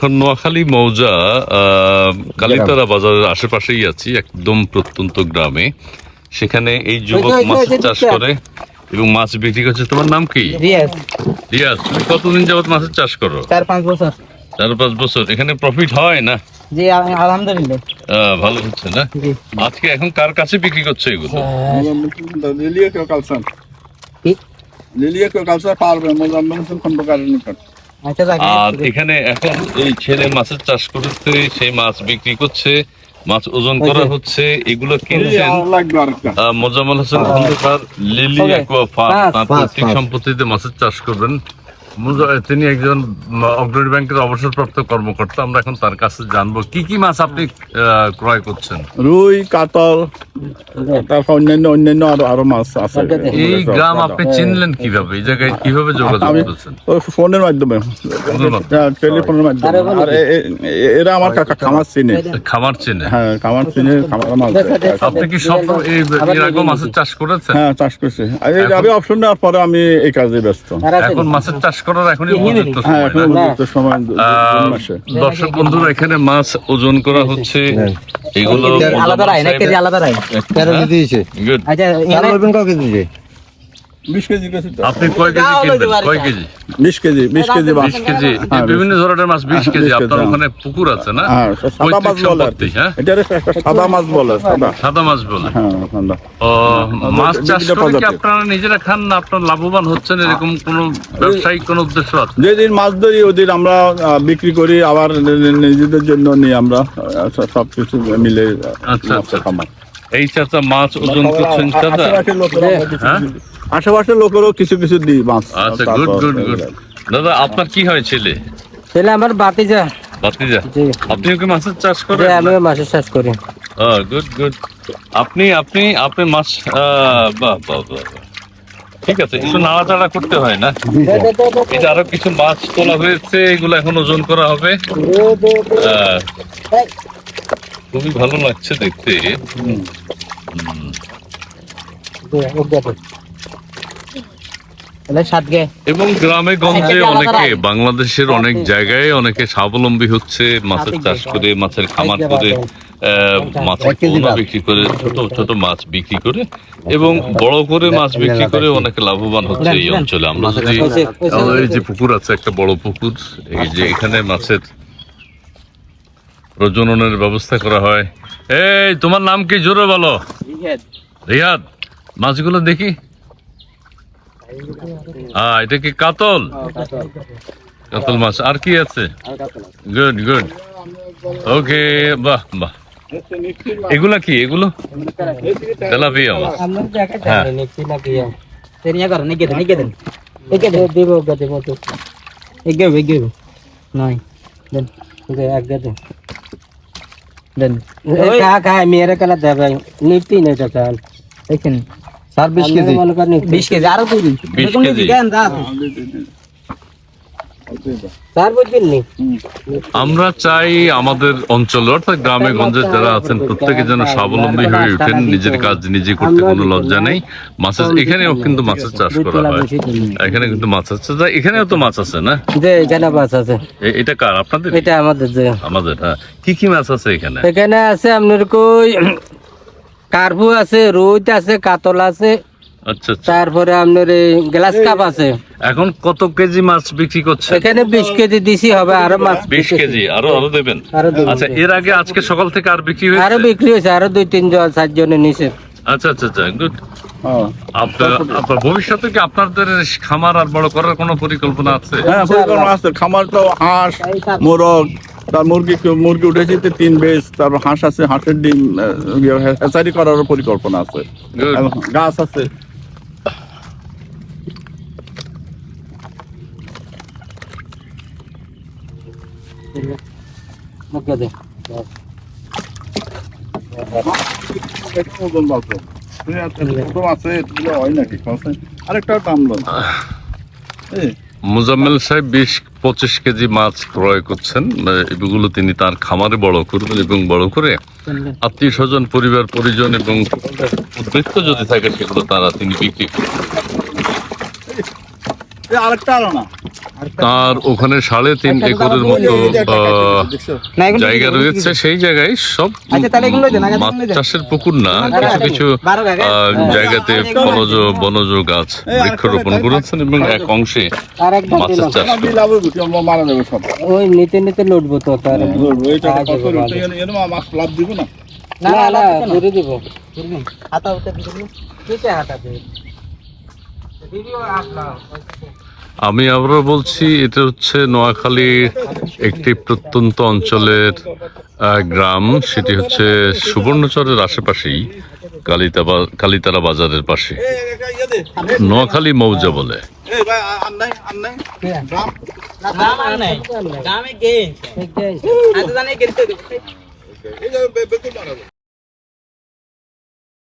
এখন নোয়াখালী মৌজা আহ, কালীতলা বাজারের আশেপাশেই আছি একদম প্রত্যন্ত গ্রামে। সেখানে এই যুবক মাছ চাষ করে এবং মাছ বিক্রি করছে। তোমার নাম কি? রিয়াজ। রিয়াজ তুমি কতদিন যাবত মাছের চাষ করো? চার পাঁচ বছর। চার পাঁচ বছর। এখানে প্রফিট হয় না? জি আলহামদুলিল্লাহ। ভালো হচ্ছে না? আজকে এখন কার কাছে বিক্রি করছে এগুলো? লিলিয়া কেউ কালচার লিলিয়া কেউ কালচার পারবে মোজাম্মেল খন্দকারের নিকট? যাক আর এখানে এখন এই ছেলে মাছের চাষ করতে সেই মাছ বিক্রি করছে মাছ ওজন করা হচ্ছে এগুলো কিনছেন লাগবে আরেকটা। আহ, Mozammel Hossain Khandakar lily. Aqua farm তার পৈতৃক সম্পত্তিতে মাছের চাষ করবেন। তিনি একজন অগ্রণী ব্যাংকের অবসরপ্রাপ্ত কর্মকর্তা। আমরা এখন তার কাছে জানব কি কি মাছ আপনি ক্রয় করছেন? রুই কাতল তারপর অন্যান্য অন্যান্য আরও আরও মাছ আছে। এই গ্রাম আপনি চিনলেন কীভাবে? এই জায়গায় কীভাবে যোগাযোগ করেছেন? ফোনের মাধ্যমে। ফোনের মাধ্যমে? হ্যাঁ, টেলিফোনের মাধ্যমে। আর এরা আমার কাকা খামার চিনে। খামার চেনে? হ্যাঁ খামার চিনে খামার মাছ আপনি কি সব এই মাছের চাষ করেছেন? হ্যাঁ চাষ করছি। আমি অপশন নেওয়ার পরে আমি এই কাজে ব্যস্ত। এখন মাছের চাষ করার এখনই উপযুক্ত হ্যাঁ সময় জুন মাসে। দর্শক বন্ধুরা এখানে মাছ ওজন করা হচ্ছে। এগুলো আলাদা রায় না কেজি আলাদা রায়? তেরো কেজি দিয়েছে. আচ্ছা চার এখানে লইবেন কাউকে দিয়েছে বিশ কেজি আপনি কয় কেজি কিনবেন? কয় কেজি? বিশ কেজি বিশ কেজি বিশ কেজি বিভিন্ন ধরনের মাছ বিশ কেজি আপনার। ওখানে পুকুর আছে না? সাদা মাছ বলে আর সম্পত্তি, কি। হ্যাঁ? সাদা মাছ বলে সাদা। সাদা মাছ বলে? ও, মাছ চাষ করে কি আপনারা নিজেরা খান না আপনার লাভবান হচ্ছেন? এরকম কোন ব্যবসায়িক কোন উদ্দেশ্য আছে? যেদিন মাছ ধরি ওদিন আমরা বিক্রি করি আবার নিজেদের জন্য নিই আমরা সবকিছু মিলে আচ্ছা, আচ্ছা। এই চাচা মাছ ওজন করছেন চাচা? হ্যাঁ? আশেপাশের লোকেরও কিছু কিছু দিই মাছ আচ্ছা গুড গুড গুড দাদা আপনার কি হয় ছেলে? ছেলে আমার বাতিজা। বাতিজা? জি। আপনি কি মাছের চাষ করেন? আমি মাছের চাষ করি। গুড গুড আপনি আপনি আপনি মাছ বাহ বাহ বাহ। ঠিক আছে একটু নাড়াচাড়া করতে হয় না? এই যে আরও কিছু মাছ তোলা হয়েছে এগুলো এখন ওজন করা হবে। খুবই ভালো লাগছে দেখতে। এবং গ্রামে গঞ্জে অনেকে বাংলাদেশের অনেক জায়গায় অনেকে স্বাবলম্বী হচ্ছে মাছের চাষ করে মাছের খামার করে মাছের পোনা মাছ। বিক্রি করে ছোট ছোট মাছ বিক্রি করে এবং বড় করে মাছ বিক্রি করে অনেকে লাভবান হচ্ছে এই অঞ্চলে। আমরা যদি এই যে পুকুর আছে একটা বড় পুকুর এই যে এখানে মাছের প্রজননের ব্যবস্থা করা হয়। এই তোমার নাম কি? জোরে বলো। রিয়াদ মাছগুলো দেখি। হ্যাঁ এটা কি কাতল? কাতল। মাছ। আর কি আছে? গুড গুড ওকে বাহ বাহ। এগুলা কি? এগুলো? তেলাপিয়া মাছ। হ্যাঁ। জানি কি লাগি তেরিয়া কর নিকে দেন নিকে দেন একে দেব গা দেব। তো এগে এগে দেন। ওকে কা কা মেরে কালা দেবে। নিপি নেই তো চাল দেখেন। চার বিশ কেজি? বিশ কেজি আরও দুই দিন। 20 কেজি। নি? আমরা চাই আমাদের অঞ্চলে অর্থাৎ গ্রামে গঞ্জে যারা আছেন প্রত্যেকে যেন স্বাবলম্বী হয়ে ওঠেন নিজের কাজ নিজে করতে কোনো লজ্জা নেই। মাছের এখানেও কিন্তু মাছের চাষ করা হয়। এখানে কিন্তু মাছ আছে এখানেও তো মাছ আছে না? যে এখানে মাছ আছে। এটা কার? আপনাদের? এটা আমাদের যে আমাদের হ্যাঁ। কি কি মাছ আছে এখানে? এখানে আছে আপনার কই কার্পু আছে রুইত আছে কাতল আছে। আচ্ছা আচ্ছা। তারপরে আপনার এই গ্লাস কাপ আছে। এখন কত কেজি মাছ বিক্রি করছে এখানে বিশ কেজি দিছি হবে আরও মাছ বিশ কেজি আরও আরও দেবেন? আচ্ছা এর আগে আজকে সকাল থেকে আর বিক্রি আরও বিক্রি হয়েছে আরও দুই তিন জন চার জনে নিচে আচ্ছা আচ্ছা আচ্ছা গুড। আপনার আপনার ভবিষ্যতে কি আপনাদের খামার আর বড় করার কোনো পরিকল্পনা আছে? হ্যাঁ পরিকল্পনা আছে। খামার তো হাঁস মোরগ তার মুরগি মুরগি উঠেছে তিন বেশ তারপর হাঁস আছে হাঁসের ডিম আহ, ইয়ে, হ্যাচারি করারও পরিকল্পনা আছে। গাছ আছে? আরেকটা দাম মুজাম্মেল সাহেব বিশ পঁচিশ কেজি মাছ ক্রয় করছেন এগুলো তিনি তার খামারে বড় করবেন এবং বড় করে আত্মীয় স্বজন পরিবার, পরিজন এবং উদ্বৃত্ত যদি থাকে, সেগুলো তারা তিনি বিক্রি করবেন। তার ওখানে সাড়ে তিন একরের মতো জায়গা রয়েছে সেই জায়গায় সব আচ্ছা, মাছ চাষের পুকুর না কিছু কিছু। আহ, জায়গাতে বনজ বনজ গাছ বৃক্ষরোপণ করেছেন এবং এক অংশে মাছের চাষ ওই নিতে নিতে লুটবো তো তার আচ্ছা, মাছ লাভ দিব না। না দিব হাতা উঠে দিব আমি আবারও বলছি, এটা হচ্ছে নোয়াখালীর একটি প্রত্যন্ত অঞ্চলের গ্রাম। সেটি হচ্ছে সুবর্ণচরের আশেপাশেই, কালিতাবা, কালিতারা বাজারের পাশে। নোয়াখালী মৌজা বলে।